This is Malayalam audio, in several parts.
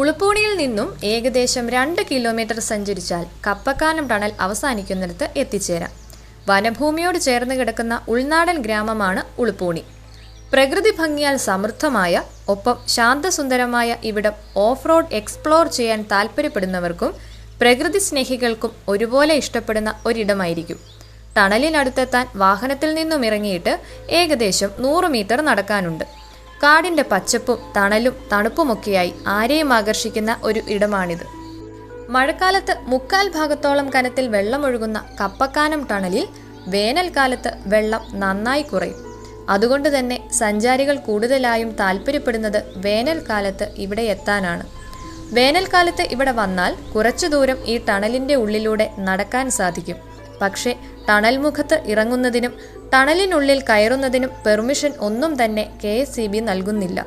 ഉളുപ്പൂണിയിൽ നിന്നും ഏകദേശം രണ്ട് കിലോമീറ്റർ സഞ്ചരിച്ചാൽ കപ്പക്കാനം ടണൽ അവസാനിക്കുന്നിടത്ത് എത്തിച്ചേരാം. വനഭൂമിയോട് ചേർന്ന് കിടക്കുന്ന ഉൾനാടൻ ഗ്രാമമാണ് ഉളുപ്പൂണി. പ്രകൃതി ഭംഗിയാൽ സമൃദ്ധമായ ഒപ്പം ശാന്തസുന്ദരമായ ഇവിടം ഓഫ് റോഡ് എക്സ്പ്ലോർ ചെയ്യാൻ താല്പര്യപ്പെടുന്നവർക്കും പ്രകൃതി സ്നേഹികൾക്കും ഒരുപോലെ ഇഷ്ടപ്പെടുന്ന ഒരിടമായിരിക്കും. ടണലിനടുത്തെത്താൻ വാഹനത്തിൽ നിന്നും ഇറങ്ങിയിട്ട് ഏകദേശം നൂറ് മീറ്റർ നടക്കാനുണ്ട്. കാടിന്റെ പച്ചപ്പും തണലും തണുപ്പുമൊക്കെയായി ആരെയും ആകർഷിക്കുന്ന ഒരു ഇടമാണിത്. മഴക്കാലത്ത് മുക്കാൽ ഭാഗത്തോളം കനത്തിൽ വെള്ളമൊഴുകുന്ന കപ്പക്കാനം ടണലിൽ വേനൽക്കാലത്ത് വെള്ളം നന്നായി കുറയും. അതുകൊണ്ട് തന്നെ സഞ്ചാരികൾ കൂടുതലായും താല്പര്യപ്പെടുന്നത് വേനൽക്കാലത്ത് ഇവിടെ എത്താനാണ്. വേനൽക്കാലത്ത് ഇവിടെ വന്നാൽ കുറച്ചു ദൂരം ഈ ടണലിന്റെ ഉള്ളിലൂടെ നടക്കാൻ സാധിക്കും. പക്ഷേ ടണൽ മുഖത്ത് ഇറങ്ങുന്നതിനും ടണലിനുള്ളിൽ കയറുന്നതിനും പെർമിഷൻ ഒന്നും തന്നെ കെ എസ് നൽകുന്നില്ല.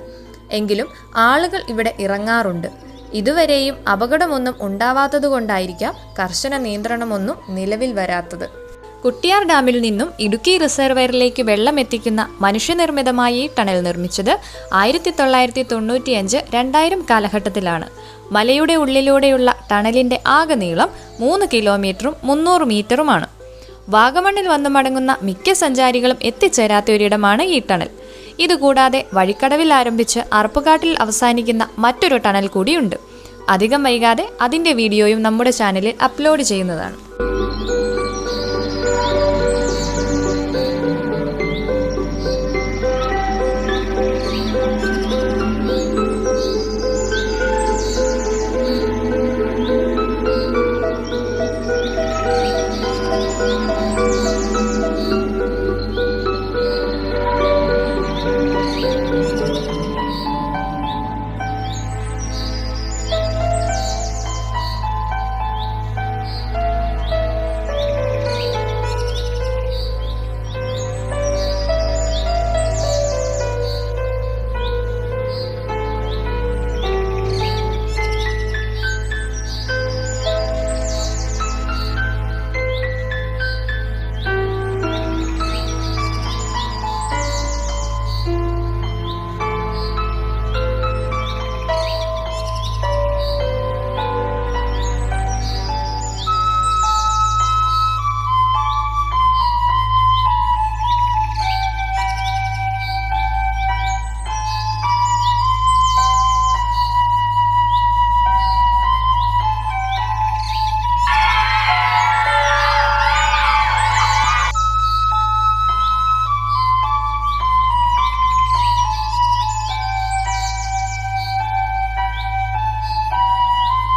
എങ്കിലും ആളുകൾ ഇവിടെ ഇറങ്ങാറുണ്ട്. ഇതുവരെയും അപകടമൊന്നും ഉണ്ടാവാത്തതുകൊണ്ടായിരിക്കാം കർശന നിയന്ത്രണമൊന്നും നിലവിൽ വരാത്തത്. കുട്ടിയാർ ഡാമിൽ നിന്നും ഇടുക്കി റിസർവയറിലേക്ക് വെള്ളം എത്തിക്കുന്ന മനുഷ്യനിർമ്മിതമായ ടണൽ നിർമ്മിച്ചത് ആയിരത്തി തൊള്ളായിരത്തി തൊണ്ണൂറ്റിയഞ്ച് രണ്ടായിരം കാലഘട്ടത്തിലാണ്. മലയുടെ ഉള്ളിലൂടെയുള്ള ടണലിന്റെ ആകെ നീളം മൂന്ന് കിലോമീറ്ററും മുന്നൂറ് മീറ്ററുമാണ്. വാഗമണ്ണിൽ വന്നു മടങ്ങുന്ന മിക്ക സഞ്ചാരികളും എത്തിച്ചേരാത്ത ഒരിടമാണ് ഈ ടണൽ. ഇതുകൂടാതെ വഴിക്കടവിൽ ആരംഭിച്ച് അറപ്പുകാട്ടിൽ അവസാനിക്കുന്ന മറ്റൊരു ടണൽ കൂടിയുണ്ട്. അധികം വൈകാതെ അതിന്റെ വീഡിയോയും നമ്മുടെ ചാനലിൽ അപ്ലോഡ് ചെയ്യുന്നതാണ്.